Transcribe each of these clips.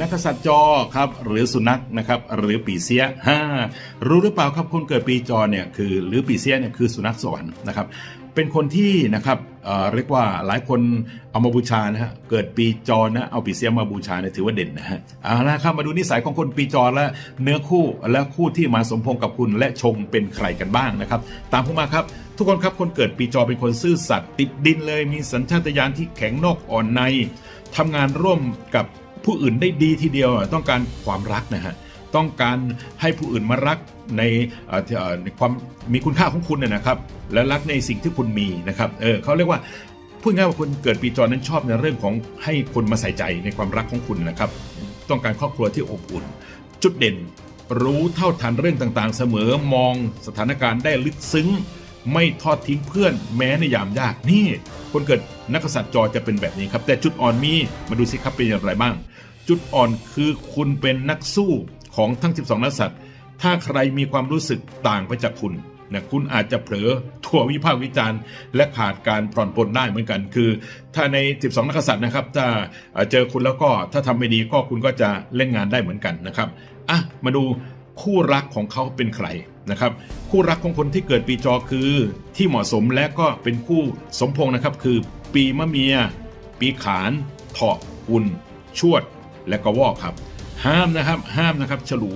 นักกษัตริย์จอครับหรือสุนัขนะครับหรือปีเสียฮ่ารู้หรือเปล่าครับคนเกิดปีจอเนี่ยคือหรือปีเสียเนี่ยคือสุนัขสวรรค์นะครับเป็นคนที่นะครับเอ่อเรียกว่าหลายคนเอามาบูชานะฮะเกิดปีจอนะเอาปีเสียมาบูชาเนี่ยถือว่าเด่นนะฮะเอาละครับมาดูนิสัยของคนปีจอและเนื้อคู่และคู่ที่มาสมพงกับคุณและชงเป็นใครกันบ้างนะครับ ตามผมมาครับทุกคนครับคนเกิดปีจอเป็นคนซื่อสัตย์ติดดินเลย มีสัญชาตญาณที่แข็งนอกอ่อนในทำงานร่วมกับ ผู้อื่นได้ดีทีเดียวต้องการความรักนะฮะต้องการให้ผู้อื่นมารักในความมีคุณค่าของคุณเนยนะครับ และรักในสิ่งที่คุณมีนะครับเออเขาเรียกว่าพูดง่ายว่าคนเกิดปีจอนั้นชอบในเรื่องของให้คนมาใส่ใจในความรักของคุณนะครับ ต้องการครอบครัวที่อบอุ่น จุดเด่น รู้เท่าทันเรื่องต่างๆ เสมอมองสถานการณ์ได้ลึกซึ้ง ไม่ทอดทิ้งเพื่อนแม้ในยามยากนี่คนเกิดนักกษัตริย์จอจะเป็นแบบนี้ครับ แต่จุดอ่อนมีมาดูสิครับเป็นอย่างไรบ้าง จุดอ่อนคือคุณเป็นนักสู้ของทั้ง 12 นักษัตริย์ ถ้าใครมีความรู้สึกต่างไปจากคุณนะคุณอาจจะเผลอถั่ววิพากษ์วิจารณ์ และขาดการผ่อนปลนได้เหมือนกัน คือ ถ้าใน 12 นักษัตริย์นะครับ ถ้าเอ่อเจอคุณแล้วก็ถ้าทำไม่ดีก็คุณก็จะเล่นงานได้เหมือนกันนะครับอะมาดู คู่รักของเขาเป็นใครนะครับ คู่รักของคนที่เกิดปีจอคือที่เหมาะสมและก็เป็นคู่สมพงนะครับ คือ ปีมะเมีย ปีขานเถาะกุลชวด และก็วอกครับ ห้ามนะครับห้ามนะครับ ฉลู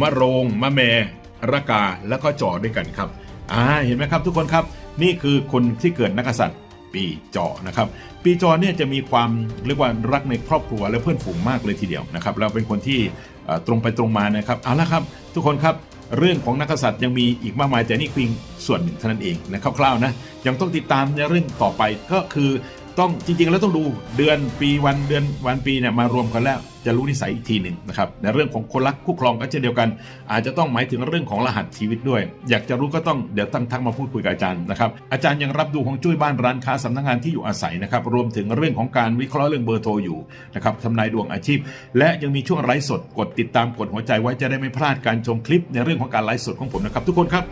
มะโรงมะแมระกาแล้วก็จอด้วยกันครับอ่าเห็นไหมครับทุกคนครับ นี่คือคนที่เกิดนักกษัตริย์ ปีจอนะครับ ปีจอเนี่ยจะมีความเรียกว่ารักในครอบครัวและเพื่อนฝูงมากเลยทีเดียวนะครับเราเป็นคนที่ตรงไปตรงมานะครับเอาละครับ ทุกคนครับเรื่องของนักกษัตริย์ยังมีอีกมากมายแต่นี่เพียงส่วนหนึ่งเท่านั้นเองนะคร่าวๆนะยังต้องติดตามในเรื่องต่อไปก็คือ ต้องจริงๆ แล้วต้องดูเดือนปีวันเดือนวันปีเนี่ยมารวมกันแล้วจะรู้นิสัยอีกทีหนึ่งนะครับในเรื่องของคนรักคู่ครองก็เช่นเดียวกัน อาจจะต้องหมายถึงเรื่องของรหัสชีวิตด้วย อยากจะรู้ก็ต้องเดี๋ยวตั้งทักมาพูดคุยกับอาจารย์นะครับอาจารย์ยังรับดูของจุ้ยบ้านร้านค้าสำนักงานที่อยู่อาศัยนะครับรวมถึงเรื่องของการวิเคราะห์เรื่องเบอร์โทรอยู่นะครับทำนายดวงอาชีพ และยังมีช่วงไลฟ์สดกดติดตามกดหัวใจไว้จะได้ไม่พลาดการชมคลิปในเรื่องของการไลฟ์สดของผมนะครับทุกคนครับ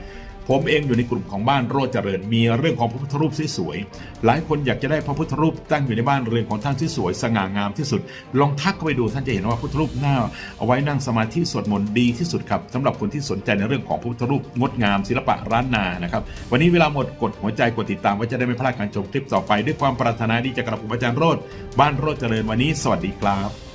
ผมเองอยู่ในกลุ่มของบ้านโรจเจริญ มีเรื่องของพระพุทธรูปสวยๆหลายคนอยากจะได้พระพุทธรูปตั้งอยู่ในบ้านเรือนของท่านที่สวยสง่างามที่สุด ลองทักเข้าไปดูท่านจะเห็นว่าพุทธรูปหน้า เอาไว้นั่งสมาธิสวดมนต์ดีที่สุดครับสำหรับคนที่สนใจในเรื่องของพระพุทธรูปงดงามศิลปะร้านนานะครับวันนี้เวลาหมดกดหัวใจกดติดตามไว้จะได้ไม่พลาดการชมคลิปต่อไป ด้วยความปรารถนาดีจากกระผมอาจารย์โรจบ้านโรจเจริญวันนี้ สวัสดีครับ